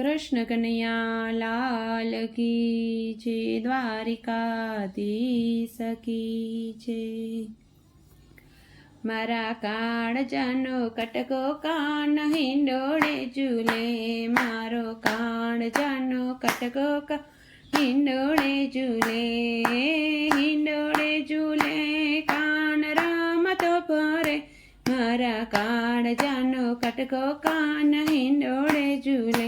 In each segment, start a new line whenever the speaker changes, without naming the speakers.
કૃષ્ણ કનૈયા લાલ કી છે દ્વારિકાધીશ સકી છે. મારા કાળજાનો કટકો કાન હિંડોળે ઝૂલે, મારો કાળજાનો કટકો કા હિંડોળે ઝૂલે હિંડોળે ઝૂલે, કાન રામ તો પરે મારા કાળજાનો કટકો કાન હિંડોળે ઝૂલે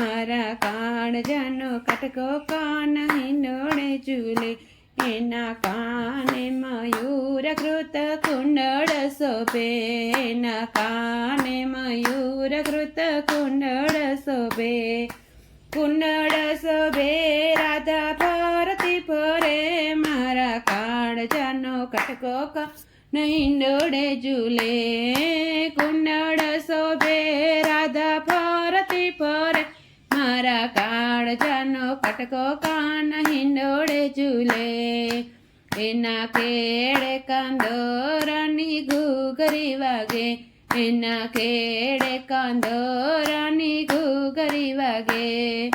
મારા કાળજાનો કટકો કાન હિંડોળે ઝૂલે, એના કાને મયુર કૃત કુંડળ શોભે, એના કાને મયુર કૃત કુંડળ શોભે. કુંડળ શોભે, રાધા ભારતી ફરે, મારા કાળજાનો કટકો નહીં ડોળે ઝૂલે, કુંડળ શોભે. મારા કાળજાનો કટકો કાન હિંડોળે ઝૂલે. એના કેળે કાંદોરાની ઘૂઘરી વાગે. એના કેળે કાંદોરાની ઘૂઘરી વાગે.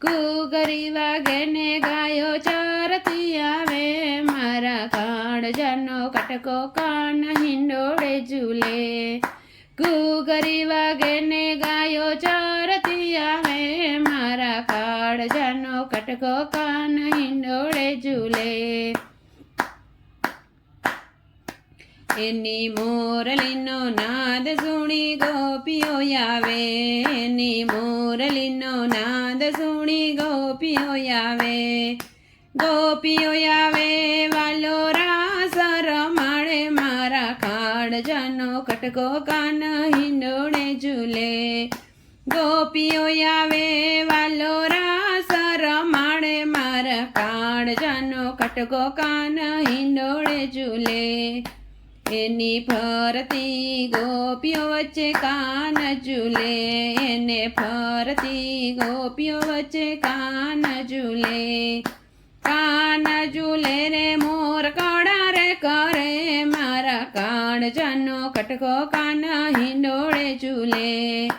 ઘૂઘરી વાગે ને ગાયો ચારતી આવે. મારા કાળજાનો કટકો કાન હિંડોળે ઝૂલે. ઘૂઘરી વાગે ને ગાયો ચરતી આવે મારા કટકો કાન હિંડોળે ઝૂલે. એની મોરલીનો નાદ સુણી ગોપીઓ આવે. એની મોરલીનો નાદ સુણી ગોપીઓ આવે. ગોપીઓ આવે વાલો રાસ રમાડે મારા કાળજાનો કટકો કાન હિંડોળે ઝૂલે. ગોપીઓ આવે વાલો કાળજાનો કટકો કાન હિંડોળે ઝૂલે. એની ફરતી ગોપીઓ વચ્ચે કાન ઝૂલે. એને ફરતી ગોપીઓ વચ્ચે કાન ઝૂલે. કાન ઝૂલે રે મોર કડા રે કરે. મારા કાળજાનો કટકો કાન હિંડોળે ઝૂલે.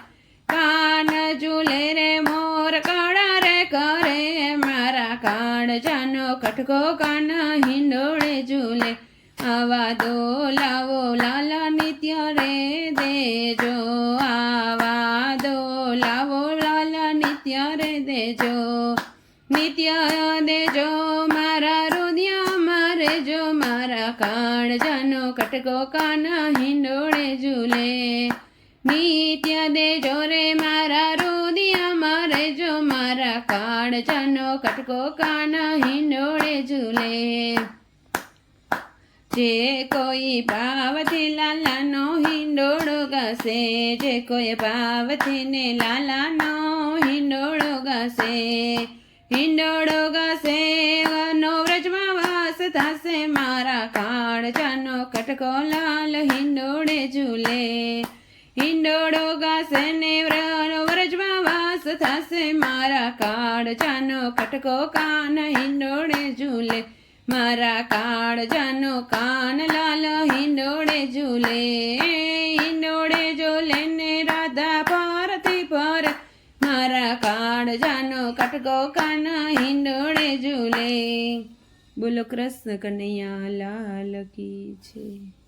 કાળજાનો કટકો કાન હિંડોળે ઝૂલે. આવા દો લાવો લાલા નિત્ય રે દેજો. આવા દો લાવો લાલા નિત્ય રે દેજો. નિત્ય દેજો, મારા રુદિય મારે મારા કાળજાનો કટકો કાન હિંડોળે ઝૂલે. નિત્ય દેજો રે મારા કાળજાનો કટકો કાના હિંડોળે ઝૂલે જે કોઈ પાવથી લાલાનો હિંડોળો ગાશે, જે કોઈ પાવથી ને લાલાનો હિંડોળો ગાશે. હિંડોળો ગાશે વનો વ્રજમાં વાસ થશે મારા કાળજાનો કટકો લાલ હિંડોળે ઝૂલે. હિંડોળો ગાશે ને વાસ થશે મારા કાળ જાનો કટકો કાન હિંડોળે ઝૂલે. મારા કાળ જાનો કાન લાલ હિંડોળે ઝૂલે. હિંડોળે ઝૂલે ને રાધા ફરતી પર મારા કાળ જાનો કટકો કાન હિંડોળે ઝૂલે. બોલો કૃષ્ણ કનૈયા, લાલ કી છે.